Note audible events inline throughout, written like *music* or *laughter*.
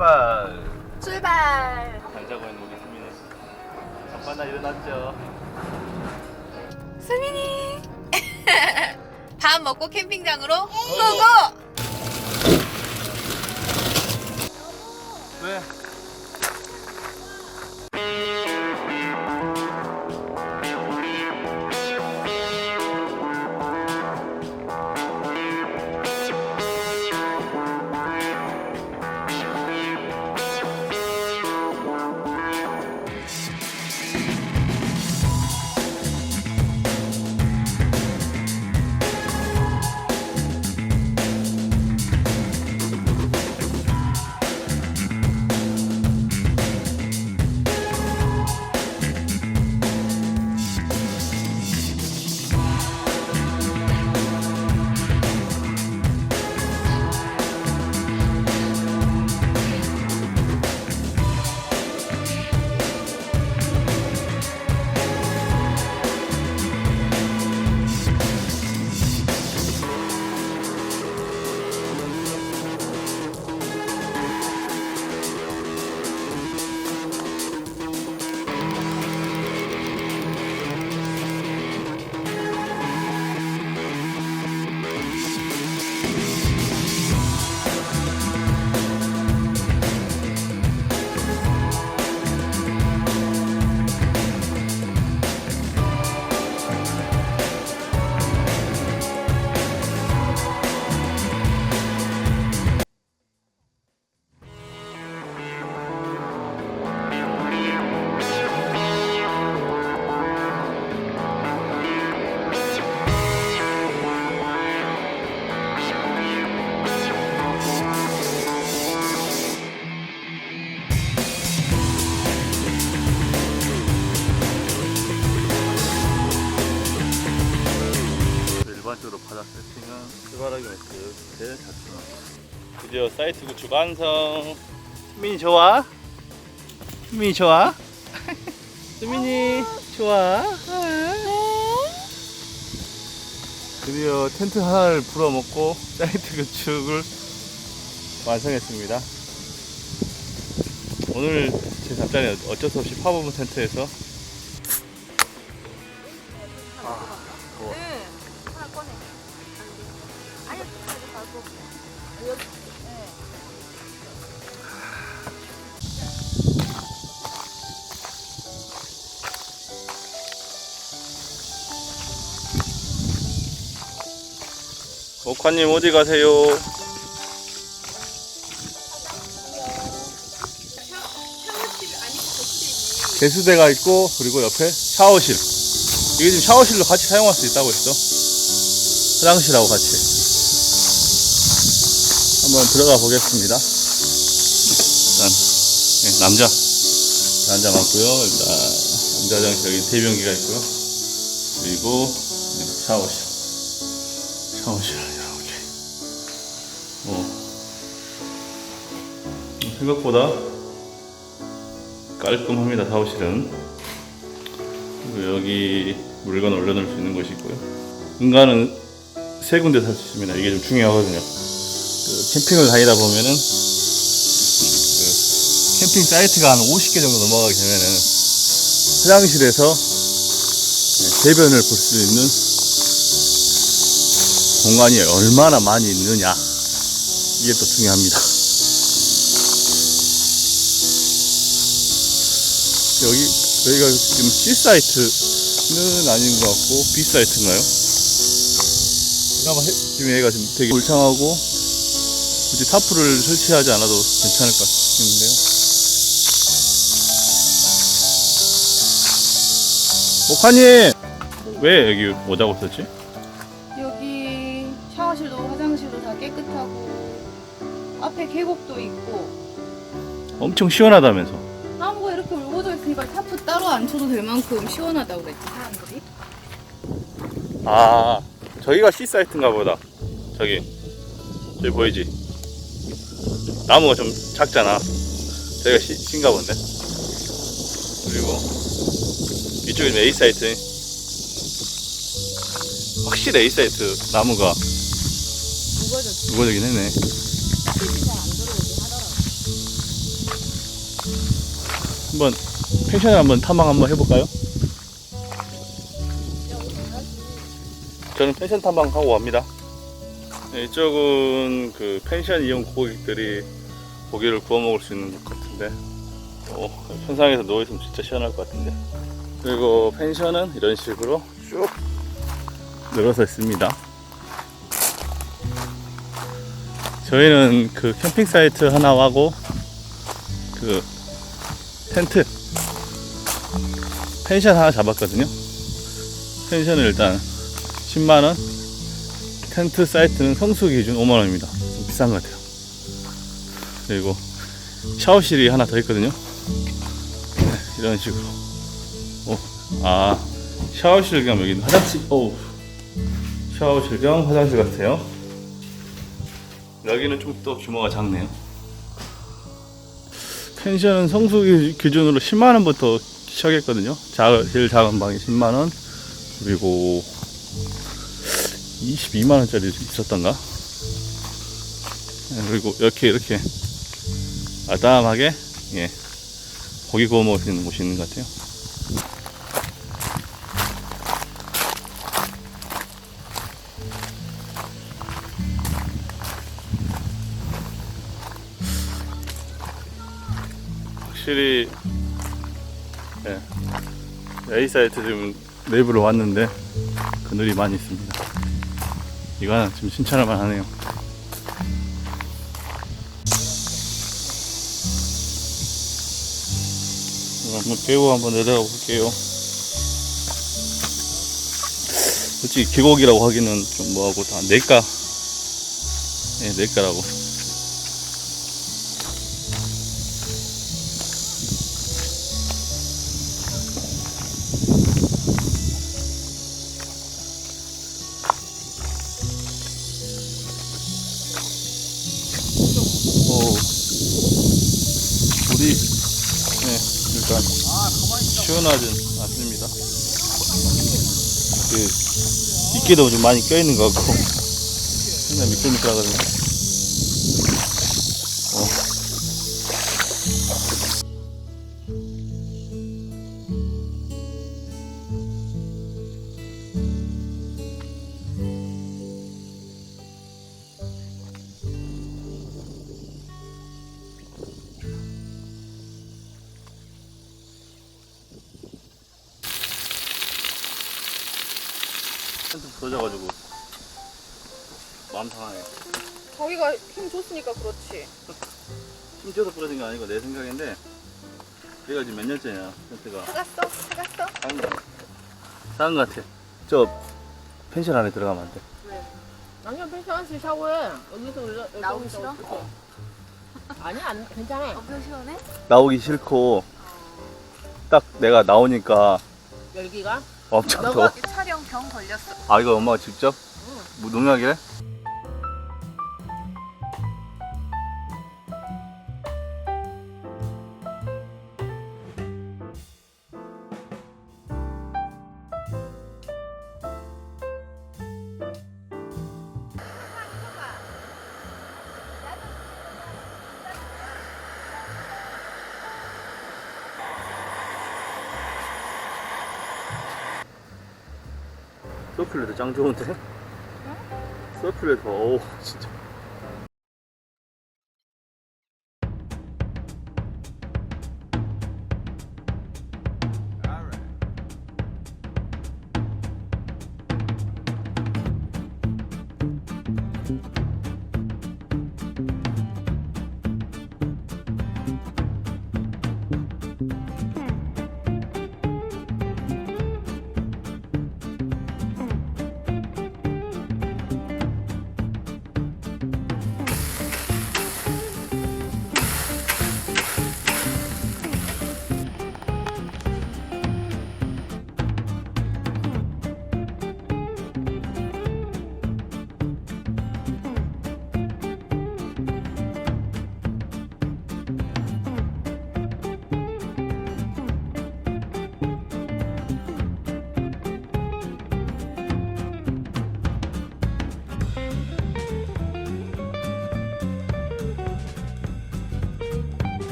출발. 출발. 안 자고 있는 우리 수민이. 아빠나 일어났죠. 수민이. *laughs* 밥 먹고 캠핑장으로 고고. 왜? 사이트 구축 완성. 수민이 좋아? 수민이 좋아? 수민이 좋아? 드디어 텐트 하나를 불어먹고 사이트 구축을 완성했습니다. 오늘 제 답장에 어쩔 수 없이 파버브 텐트에서 더워. 응. 하나 꺼내. 아니, 말고. 네. 목화님 어디 가세요? 개수대가 있고 그리고 옆에 샤워실 이게 지금 샤워실로 같이 사용할 수 있다고 했어 화장실하고 같이 한번 들어가 보겠습니다. 일단 네, 남자. 남자 맞고요. 일단 남자 화장실 여기 대변기가 있고요. 그리고 네, 샤워실. 샤워실 이렇게 어. 생각보다 깔끔합니다 샤워실은. 그리고 여기 물건 올려놓을 수 있는 곳이 있고요. 인간은 세 군데 살 수 있습니다. 이게 좀 중요하거든요 그 캠핑을 다니다 보면은 그 캠핑 사이트가 한 50개 정도 넘어가게 되면은 화장실에서 네, 대변을 볼 수 있는 공간이 얼마나 많이 있느냐 이게 또 중요합니다 여기 여기가 지금 C 사이트는 아닌 것 같고 B 사이트인가요? 그나마 해- 지금 얘가 지금 되게 울창하고 굳이 타프를 설치하지 않아도 괜찮을 것 싶은데요. 목화님 왜 여기 오자고 썼지? 여기 샤워실도 화장실도 다 깨끗하고 앞에 계곡도 있고 엄청 시원하다면서. 나무가 이렇게 울고져 있으니까 타프 따로 안 쳐도 될 만큼 시원하다고 그랬지 사람들이 아 저기가 C 사이트인가 보다. 저기 저기 보이지? 나무가 좀 작잖아. C, C인가 본데. 그리고 이쪽이 A 사이트. 확실히 A 사이트 나무가 무거워졌지 무거워지긴 했네. 한번 펜션을 한번 탐방 한번 해볼까요? 저는 펜션 탐방 하고 갑니다. 네, 이쪽은 그 펜션 이용 고객들이 고기를 구워 먹을 수 있는 곳 같은데, 어, 현상에서 누워 있으면 진짜 시원할 것 같은데. 그리고 펜션은 이런 식으로 쭉 늘어서 있습니다. 저희는 그 캠핑 사이트 하나 하고 그 텐트 펜션 하나 잡았거든요. 펜션은 일단 10만 원, 텐트 사이트는 성수 기준 5만 원입니다. 좀 비싼 것 같아요. 그리고 샤워실이 하나 더 있거든요. 네, 이런 식으로. 어, 아 샤워실 겸 여기는 화장실. 오, 샤워실 겸 화장실 같아요. 여기는 좀 더 규모가 작네요. 펜션은 성수 기- 기준으로 10만 원부터 시작했거든요. 자, 제일 작은 방이 10만 원, 그리고 22만 원짜리 있었던가. 네, 그리고 이렇게 이렇게 아담하게 예 고기 구워 먹을 수 있는 곳이 있는 것 같아요. 확실히 예, A 사이트 지금 내부로 왔는데 그늘이 많이 있습니다. 이거는 좀 칭찬할 만하네요. 한번 깨고 한번 내려가 볼게요. 솔직히 계곡이라고 하기는 좀 뭐하고 다 내가 예, 내가라고. 시원하진 않습니다. 그 이끼도 좀 많이 껴있는 것 같고 *laughs* 맨날 미끌미끌하거든요. 텐트 부러져가지고 마음 상하네. 거기가 힘 줬으니까 그렇지. *laughs* 힘줘서 부러진 게 아니고 내 생각인데 얘가 지금 몇 년째냐 텐트가 사갔어? 사갔어? 작은 거 같아. 작은 거 같아. 저 펜션 안에 들어가면 안 돼. 왜? 양념 펜션에서 샤워해. 여기서 올라 여기 나오기 여기서 싫어? 아니 안 괜찮아. 엄청 시원해? 나오기 싫고 딱 내가 나오니까 열기가 엄청 너가- 더워. 촬영 병 걸렸어. 아 이거 엄마가 직접 응. 뭐 농약이래? 서플레드 짱 좋은데? 서플레드 어우 진짜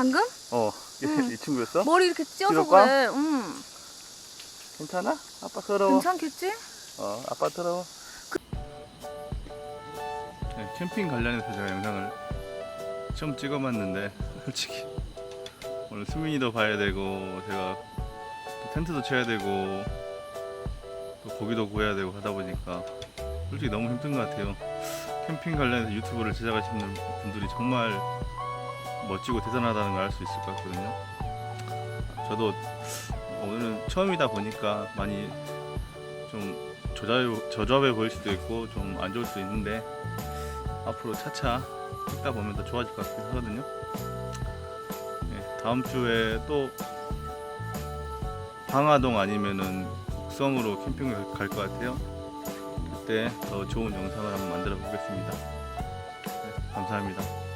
방금? 어, 이, 응. 이 친구였어? 머리 이렇게 찧어서? 그래. 응. 괜찮아? 아빠 서러워. 괜찮겠지? 어, 아빠 서러워. 네, 캠핑 관련해서 제가 영상을 처음 찍어봤는데 *laughs* 솔직히 오늘 수민이도 봐야 되고 제가 또 텐트도 쳐야 되고 또 고기도 구해야 되고 하다 보니까 솔직히 너무 힘든 것 같아요. 캠핑 관련해서 유튜브를 제작하시는 분들이 정말 멋지고 대단하다는 걸 알 수 있을 것 같거든요. 저도 오늘은 처음이다 보니까 많이 좀 저조해 보일 수도 있고 좀 안 좋을 수도 있는데 앞으로 차차 찍다 보면 더 좋아질 것 같긴 하거든요. 네, 다음 주에 또 방화동 아니면은 곡성으로 캠핑을 갈 것 같아요. 그때 더 좋은 영상을 한번 만들어 보겠습니다. 네, 감사합니다.